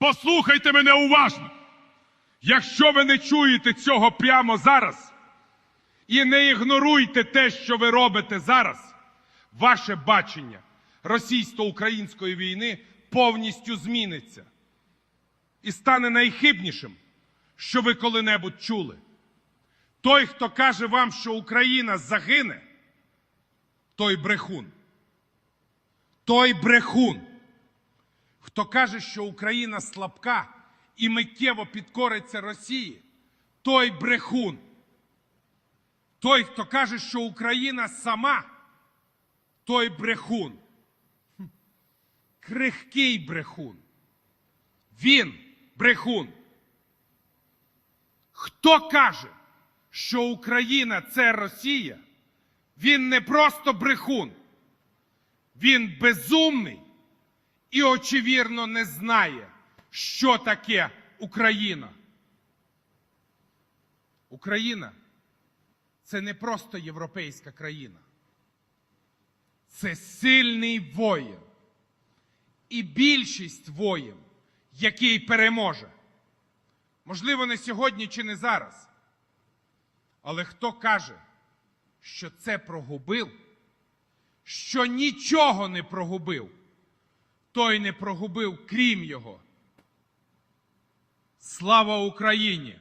Послухайте мене уважно. Якщо ви не чуєте цього прямо зараз і не ігноруйте те, що ви робите зараз, ваше бачення російсько-української війни повністю зміниться і стане найхибнішим, що ви коли-небудь чули. Той, хто каже вам, що Україна загине, той брехун. Той брехун. Хто каже, що Україна слабка і миттєво підкориться Росії, той брехун. Той, хто каже, що Україна сама, той брехун. Крихкий брехун. Він брехун. Хто каже, що Україна це Росія, він не просто брехун. Він безумний і, очевидно, не знає, що таке Україна. Україна це не просто європейська країна. Це сильний воїн. І більшість воїн, який переможе. Можливо, не сьогодні чи не зараз. Але хто каже, що це прогубив, що нічого не прогубив, той не прогубив, крім його. Слава Україні!